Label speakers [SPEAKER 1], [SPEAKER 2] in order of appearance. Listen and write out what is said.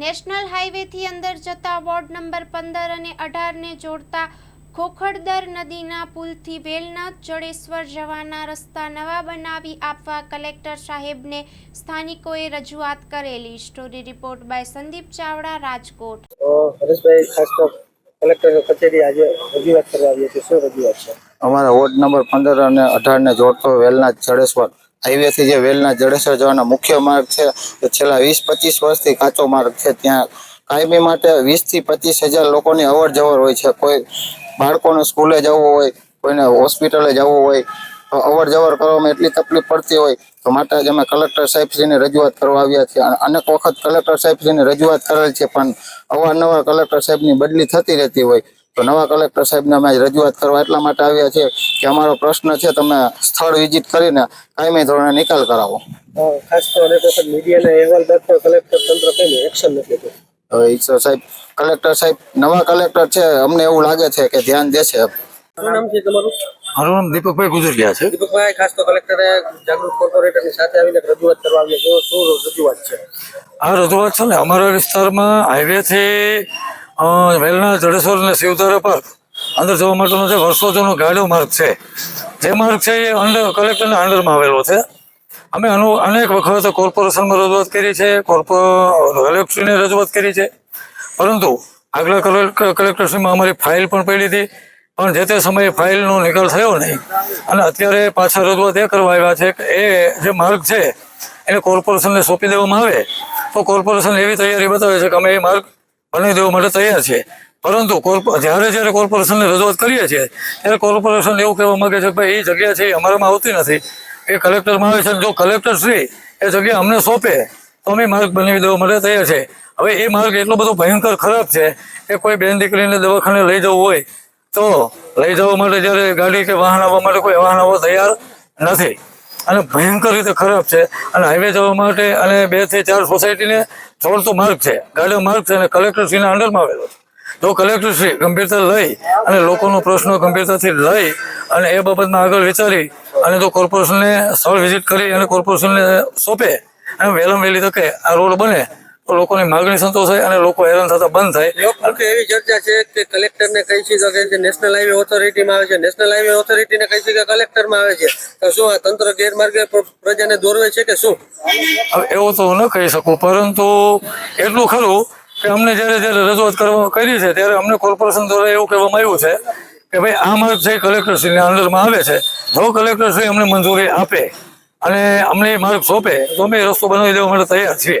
[SPEAKER 1] National હાઈવેથી અંદર જતા ward number પંદર અને અઢારને જોડતા ખોખડદર નદીના પુલથી વેલનાથ જડેશ્વર જવાના રસ્તા નવા બનાવી આપવા કલેક્ટર સાહેબને સ્થાનિકોએ રજૂઆત કરેલી. Story report by Sandeep Chavda Rajkot.
[SPEAKER 2] Hareshbhai ખાસ તો કલેક્ટર કચેરી આજે રજૂઆત કરવા આવી છીએ શું રજૂઆત છે?
[SPEAKER 3] અમારા વોર્ડ નંબર પંદર અને અઢારને જોડતો વેલનાથ જડેશ્વર. હાઈવે થી જે વેલના જડેસર જવાનો મુખ્ય માર્ગ છે એ છેલ્લા વીસ પચીસ વર્ષથી કાચો માર્ગ છે ત્યાં. કાયમી માટે વીસથી પચીસ હજાર લોકોની અવર જવર હોય છે. કોઈ બાળકોને સ્કૂલે જવું હોય, કોઈને હોસ્પિટલે જવું હોય, તો અવર જવર કરવામાં એટલી તકલીફ પડતી હોય તો માટે જ અમે કલેક્ટર સાહેબશ્રીને રજૂઆત કરવા આવ્યા છીએ. અનેક વખત કલેક્ટર સાહેબશ્રીને રજૂઆત કરેલ છે પણ અવારનવાર કલેક્ટર સાહેબની બદલી થતી રહેતી હોય. તો નવા કલેક્ટર સાહેબને અમે રજૂઆત કરવા એટલા માટે આવ્યા છે કે અમારો પ્રશ્ન છે તમે સ્થળ વિઝિટ કરીને કાયમી ધોરણે નિકાલ કરાવો.
[SPEAKER 2] ખાસ તો અનેક વખત મીડિયાના અહેવાલ બાદ કલેક્ટર તંત્ર કેમ એક્શન નથી લીધું.
[SPEAKER 3] હવે સાહેબ કલેક્ટર સાહેબ નવા કલેક્ટર છે અમને એવું લાગે છે કે ધ્યાન દેશે.
[SPEAKER 2] શું નામ છે તમારું?
[SPEAKER 4] મારું નામ દીપકભાઈ ગુજરિયા છે.
[SPEAKER 2] દીપકભાઈ ખાસ તો કલેક્ટરે જાગૃત કોર્પોરેટરની સાથે આવીને રજૂઆત કરવા આવ્યા છો. શું રજૂઆત છે?
[SPEAKER 4] આ રજૂઆત છે ને અમારા વિસ્તારમાં હાઈવેથી વેલના જડેશ્વર અને શિવધારા પાર્ક અંદર જવા માટેનો જે વર્ષો જૂનો ગાડો માર્ગ છે જે માર્ગ છે એ અંડર કલેક્ટરના અંડરમાં આવેલો છે. અમે આનો અનેક વખત કોર્પોરેશનમાં રજૂઆત કરી છે કોર્પો કલેક્ટરને રજૂઆત કરી છે. પરંતુ આગલા કલે- કલેક્ટરશ્રીમાં અમારી ફાઇલ પણ પડી હતી. પણ જે તે સમયે ફાઇલનો નિકાલ થયો નહીં. અને અત્યારે પાછા રજૂઆત એ કરવા આવ્યા છે કે એ જે માર્ગ છે, એને કોર્પોરેશનને સોંપી દેવામાં આવે. તો કોર્પોરેશન એવી તૈયારી બતાવે છે કે અમે એ માર્ગ બનાવી દેવા માટે તૈયાર છે. પરંતુ જ્યારે જ્યારે કોર્પોરેશનને રજૂઆત કરીએ છીએ, ત્યારે કોર્પોરેશન એવું કહેવા માગે છે કે ભાઈ એ જગ્યા છે એ અમારામાં આવતી નથી. એ કલેક્ટરમાં આવે છે જો કલેક્ટર શ્રી એ જગ્યા અમને સોંપે, તો અમે માર્ગ બનાવી દેવા માટે તૈયાર છે. હવે એ માર્ગ એટલો બધો ભયંકર ખરાબ છે કે કોઈ બેન દીકરીને દવાખાને લઈ જવું હોય તો લઈ જવા માટે જ્યારે ગાડી કે વાહન આવવા માટે કોઈ વાહન આવવા તૈયાર નથી. અને ભયંકર રીતે ખરાબ છે. અને હાઈવે જવા માટે અને બેથી ચાર સોસાયટીને છોડતો માર્ગ છે. ગાડીનો માર્ગ છે અને કલેક્ટરશ્રીના અંડરમાં આવેલો છે. જો કલેક્ટરશ્રી ગંભીરતા લઈ અને લોકોનો પ્રશ્ન ગંભીરતાથી લઈ અને એ બાબતમાં આગળ વિચારી અને જો કોર્પોરેશનને સ્થળ વિઝિટ કરી અને કોર્પોરેશનને સોંપે. અને વહેલામાં વહેલી તકે આ રોડ બને. તો લોકોની માગણી સંતોષાય અને લોકો હેરાન થતા બંધ થાય.
[SPEAKER 2] લોકમુખે એવી ચર્ચા છે કે કલેક્ટરને કહી છે જે નેશનલ હાઈવે ઓથોરિટીમાં આવે છે નેશનલ હાઈવે ઓથોરિટીને કહી છે કે કલેક્ટરમાં આવે છે. તો શું આ તંત્ર ગેરમાર્ગે પ્ર- પ્રજાને દોરવે છે કે શું?
[SPEAKER 4] એવું તો ન કહી શકું પરંતુ એટલું ખરું કે અમને જ્યારે જ્યારે રજૂઆત કરવા કરી છે ત્યારે અમને કોર્પોરેશન દ્વારા એવું કહેવામાં આવ્યું છે કે ભાઈ આ માર્ગ છે કલેક્ટરશ્રીના અંદરમાં આવે છે જો કલેક્ટરશ્રી અમને મંજૂરી આપે અને અમને એ માર્ગ સોંપે તો અમે રસ્તો બનાવી દેવા માટે તૈયાર છીએ.